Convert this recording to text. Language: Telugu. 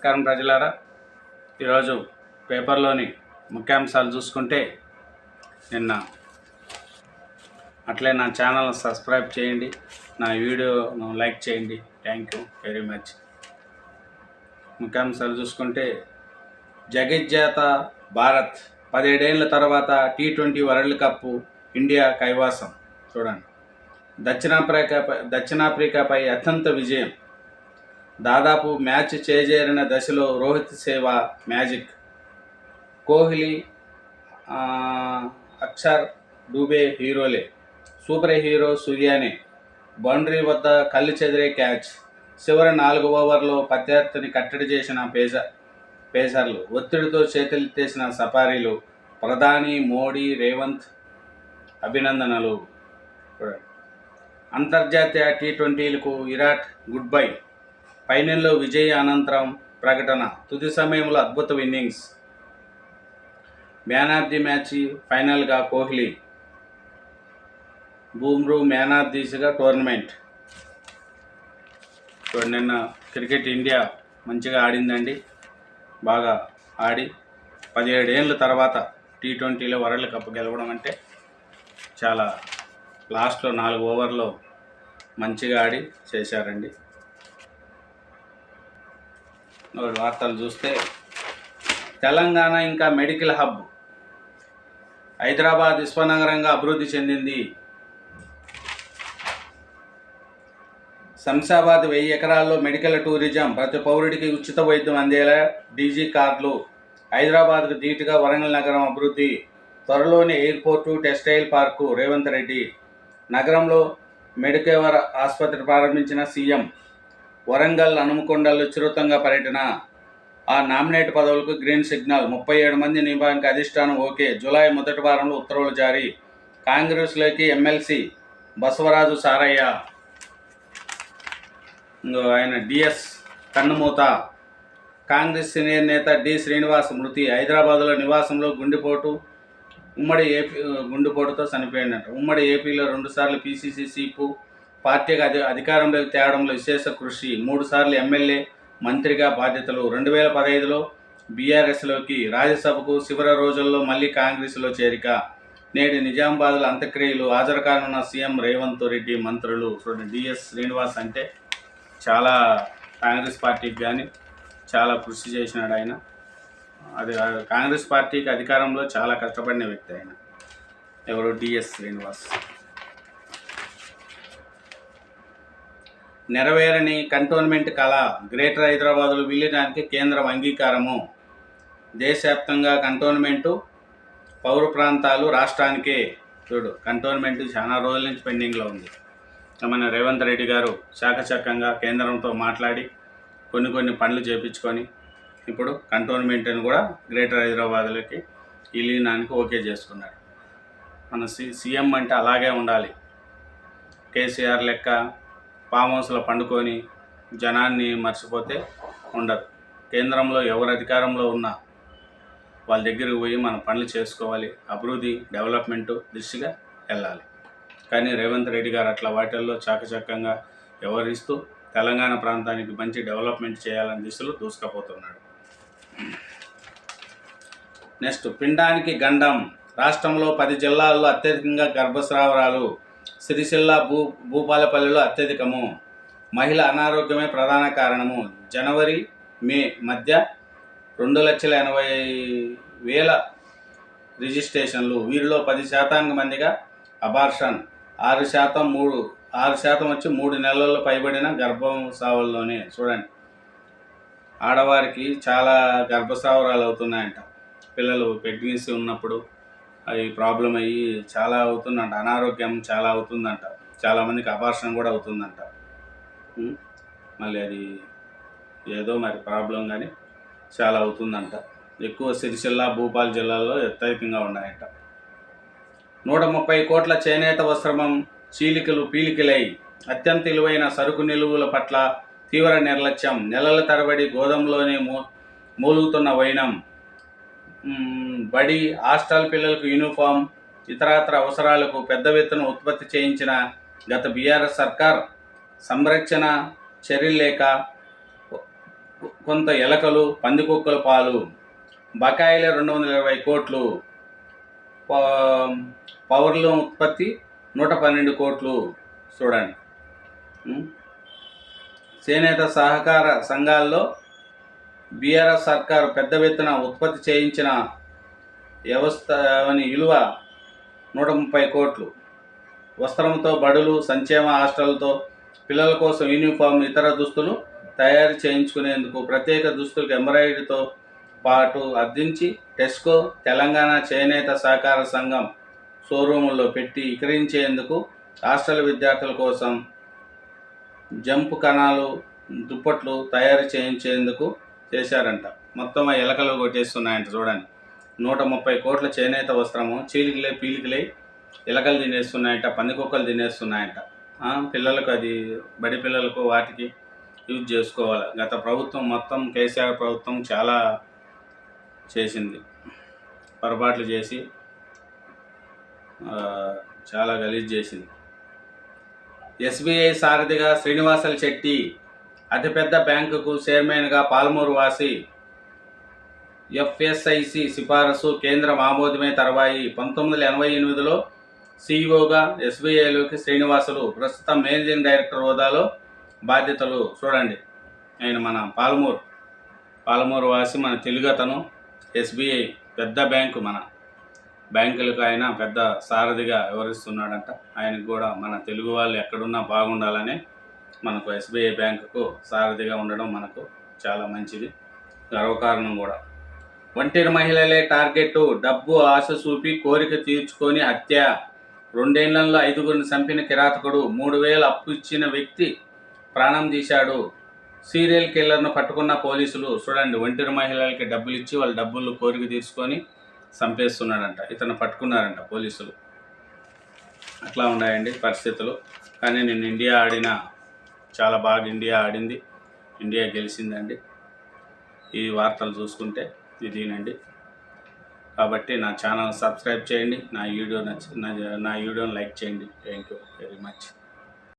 నమస్కారం ప్రజలారా. ఈరోజు పేపర్లోని ముఖ్యాంశాలు చూసుకుంటే నిన్న అట్లే నా ఛానల్ సబ్స్క్రైబ్ చేయండి నా వీడియోను లైక్ చేయండి. Thank you very much. ముఖ్యాంశాలు చూసుకుంటే జగజ్జాత భారత్ పదిహేడేళ్ళ తర్వాత T twenty World Cup India కైవాసం. చూడండి. దక్షిణాఫ్రికాపై దక్షిణాఫ్రికాపై అత్యంత విజయం దాదాపు మ్యాచ్ చేజేరిన దశలో రోహిత్ సేవ మ్యాజిక్. కోహ్లీ అక్షర్ డూబే హీరోలే. సూపర్ హీరో సూర్యానే. బౌండరీ వద్ద కళ్ళు చెదిరే క్యాచ్. చివరి నాలుగు ఓవర్లో ప్రత్యర్థిని కట్టడి చేసిన పేసర్ పేసర్లు. ఒత్తిడితో చేతులెత్తేసిన సఫారీలు ప్రధాని మోడీ రేవంత్ అభినందనలు. అంతర్జాతీయ టీ ట్వంటీలకు విరాట్ గుడ్ బై. ఫైనల్లో విజయ అనంతరం ప్రకటన. తుది సమయంలో అద్భుత innings. Man of the match ఫైనల్గా కోహ్లీ. బూమ్రూ మ్యాన్ ఆఫ్ దిస్గా టోర్నమెంట్. చూడండి నిన్న క్రికెట్ ఇండియా మంచిగా ఆడిందండి. బాగా ఆడి పదిహేడు ఏళ్ళ తర్వాత టీ ట్వంటీలో వరల్డ్ కప్ గెలవడం అంటే చాలా లాస్ట్లో నాలుగు ఓవర్లో మంచిగా ఆడి చేశారండి. వార్తలు చూస్తే తెలంగాణ ఇంకా మెడికల్ హబ్ హైదరాబాద్ విశ్వనగరంగా అభివృద్ధి చెందింది. శంషాబాద్ వెయ్యి ఎకరాల్లో మెడికల్ టూరిజం ప్రతి పౌరుడికి ఉచిత వైద్యం అందేలా డీజీ కార్లు హైదరాబాద్కు ధీటుగా వరంగల్ నగరం అభివృద్ధి. త్వరలోనే airport textile park Revanth Reddy. నగరంలో మెడికేవర్ ఆసుపత్రి ప్రారంభించిన సీఎం వరంగల్ హనుమకొండలు చిరుతంగా పర్యటన. ఆ నామినేట్ పదవులకు గ్రీన్ సిగ్నల్. ముప్పై ఏడు మంది నియమానికి అధిష్టానం ఓకే. జూలై మొదటి వారంలో ఉత్తర్వులు జారీ. కాంగ్రెస్లోకి ఎమ్మెల్సీ బసవరాజు సారయ్య. ఆయన డిఎస్ కన్నుమూత. కాంగ్రెస్ సీనియర్ నేత డి శ్రీనివాస్ మృతి. హైదరాబాద్లో నివాసంలో గుండెపోటు. ఉమ్మడి ఏపీ గుండెపోటుతో చనిపోయినట్టు. ఉమ్మడి ఏపీలో రెండుసార్లు పీసీసీ సీపు. పార్టీకి అధి అధికారంలోకి తేవడంలో విశేష కృషి. మూడుసార్లు ఎమ్మెల్యే మంత్రిగా బాధ్యతలు. రెండు వేల పదహైదులో బీఆర్ఎస్లోకి రాజ్యసభకు చివరి రోజుల్లో మళ్ళీ కాంగ్రెస్లో చేరిక. నేడు నిజామాబాద్లో అంత్యక్రియలు హాజరు కానున్న సీఎం రేవంత్ రెడ్డి మంత్రులు చూడండి. డిఎస్ శ్రీనివాస్ అంటే చాలా కాంగ్రెస్ పార్టీకి కానీ చాలా కృషి చేసినాడు ఆయన. అది కాంగ్రెస్ పార్టీకి అధికారంలో చాలా కష్టపడిన వ్యక్తి ఆయన. ఎవరు? డిఎస్ శ్రీనివాస్. నెరవేరని కంటోన్మెంట్ కళ గ్రేటర్ హైదరాబాద్లో విలీనానికి కేంద్రం అంగీకారము. దేశవ్యాప్తంగా కంటోన్మెంటు పౌర ప్రాంతాలు రాష్ట్రానికే. చూడు కంటోన్మెంట్ చాలా రోజుల నుంచి పెండింగ్లో ఉంది. మన రేవంత్ రెడ్డి గారు చాకచక్యంగా కేంద్రంతో మాట్లాడి కొన్ని కొన్ని పనులు చేపించుకొని ఇప్పుడు కంటోన్మెంట్ని కూడా గ్రేటర్ హైదరాబాద్లోకి విలీనానికి ఓకే చేసుకున్నాడు మన సి సీఎం అంటే అలాగే ఉండాలి. కేసీఆర్ లెక్క ఫామ్ హౌస్లో పండుకొని జనాన్ని మర్చిపోతే ఉండదు కేంద్రంలో ఎవరు అధికారంలో ఉన్నా వాళ్ళ దగ్గరికి పోయి మనం పనులు చేసుకోవాలి. అభివృద్ధి డెవలప్మెంట్ దిశగా వెళ్ళాలి. కానీ రేవంత్ రెడ్డి గారు అట్లా వాటిల్లో చాకచక్యంగా వ్యవహరిస్తూ తెలంగాణ ప్రాంతానికి మంచి డెవలప్మెంట్ చేయాలని దిశలో దూసుకుపోతున్నాడు. నెక్స్ట్ పిండానికి గండం. రాష్ట్రంలో పది జిల్లాల్లో అత్యధికంగా గర్భస్రావరాలు సిరిసిల్ల భూ భూపాలపల్లిలో అత్యధికము. మహిళ అనారోగ్యమే ప్రధాన కారణము. జనవరి మే మధ్య రెండు లక్షల ఎనభై వేల రిజిస్ట్రేషన్లు వీరిలో పది శాతానికి మందిగా అబార్షన్. ఆరు శాతం మూడు ఆరు శాతం వచ్చి మూడు నెలల్లో పైబడిన గర్భం సావుల్లోనే చూడండి. ఆడవారికి చాలా గర్భస్రావరాలు అవుతున్నాయంట. పిల్లలు ప్రెగ్నెన్సీ ఉన్నప్పుడు అవి ప్రాబ్లం అయ్యి చాలా అవుతుందంట. అనారోగ్యం చాలా అవుతుందంట. చాలామందికి అపార్షన్ కూడా అవుతుందంట. మళ్ళీ అది ఏదో మరి ప్రాబ్లం కానీ చాలా అవుతుందంట. ఎక్కువ సిరిసిల్ల భూపాల్ జిల్లాలో అత్యధికంగా ఉన్నాయంట. నూట ముప్పై కోట్ల చేనేత వస్త్రమం చీలికలు పీలికలై అత్యంత విలువైన సరుకు నిలువల పట్ల తీవ్ర నిర్లక్ష్యం. నెలల తరబడి గోధుమలోనే మూ మూలుగుతున్న వైనం బడి హాస్టల్ పిల్లలకు యూనిఫామ్ ఇతరత్ర అవసరాలకు పెద్ద ఎత్తున ఉత్పత్తి చేయించిన గత బీఆర్ఎస్ సర్కార్ సంరక్షణ చర్యలు లేక కొంత ఎలకలు పందికొక్కల పాలు బకాయిల రెండు వందల ఇరవై కోట్లు పవర్లో ఉత్పత్తి నూట పన్నెండు కోట్లు. చూడండి. చేనేత సహకార సంఘాల్లో బీఆర్ఎస్ సర్కారు పెద్ద ఎత్తున ఉత్పత్తి చేయించిన వ్యవస్థని విలువ నూట ముప్పై కోట్లు. వస్త్రంతో బడులు సంక్షేమ హాస్టల్తో పిల్లల కోసం యూనిఫామ్ ఇతర దుస్తులు తయారు చేయించుకునేందుకు ప్రత్యేక దుస్తులకు ఎంబ్రాయిడరీతో పాటు అద్దించి టెస్కో తెలంగాణ చేనేత సహకార సంఘం షోరూముల్లో పెట్టి విక్రయించేందుకు హాస్టల్ విద్యార్థుల కోసం జంపు కణాలు దుప్పట్లు తయారు చేయించేందుకు చేశారంట. మొత్తం ఆ ఎలకలు కొట్టేస్తున్నాయంట చూడండి. నూట ముప్పై కోట్ల చేనేత వస్త్రము చీలికలే పీలికలే ఎలకలు తినేస్తున్నాయంట పందికొక్కలు తినేస్తున్నాయంట. పిల్లలకు అది బడి పిల్లలకు వాటికి యూజ్ చేసుకోవాలి. గత ప్రభుత్వం మొత్తం కేసీఆర్ ప్రభుత్వం చాలా చేసింది. పొరపాట్లు చేసి చాలా గలీజ్ చేసింది. ఎస్బీఐ సారథిగా శ్రీనివాసల్ శెట్టి అతిపెద్ద బ్యాంకుకు చైర్మన్గా పాలమూరు వాసి ఎఫ్ఎస్ఐసి సిఫారసు కేంద్రం ఆమోదమే తర్వాయి. పంతొమ్మిది వందల ఎనభై ఎనిమిదిలో సీఈఓగా ఎస్బీఐలోకి శ్రీనివాసులు ప్రస్తుతం మేనేజింగ్ డైరెక్టర్ హోదాలో బాధ్యతలు చూడండి. ఆయన మన పాలమూరు పాలమూరు వాసి మన తెలుగు అతను ఎస్బీఐ పెద్ద బ్యాంకు మన బ్యాంకులకు ఆయన పెద్ద సారథిగా వ్యవహరిస్తున్నాడంట. ఆయనకు కూడా మన తెలుగు వాళ్ళు ఎక్కడున్నా బాగుండాలని మనకు ఎస్బీఐ బ్యాంకుకు సారథిగా ఉండడం మనకు చాలా మంచిది. గర్వకారణం కూడా. ఒంటరి మహిళలే టార్గెట్ డబ్బు ఆశ చూపి కోరిక తీర్చుకొని హత్య. రెండేళ్ళలో ఐదుగురిని చంపిన కిరాతకుడు మూడు వేలు అప్పు ఇచ్చిన వ్యక్తి ప్రాణం తీశాడు. సీరియల్ కిల్లర్ను పట్టుకున్న పోలీసులు చూడండి ఒంటరి మహిళలకి డబ్బులు ఇచ్చి వాళ్ళ డబ్బులు కోరిక తీసుకొని చంపేస్తున్నాడంట ఇతను పట్టుకున్నారంట పోలీసులు. అట్లా ఉన్నాయండి పరిస్థితులు. కానీ నేను ఇండియా ఆడిన చాలా బాగా ఇండియా ఆడింది. ఇండియా గెలిచిందండి. ఈ వార్తలు చూసుకుంటే ఇదేనండి కాబట్టి నా ఛానల్ సబ్స్క్రైబ్ చేయండి. నా వీడియో నచ్చి నా నా వీడియోని లైక్ చేయండి. Thank you very much.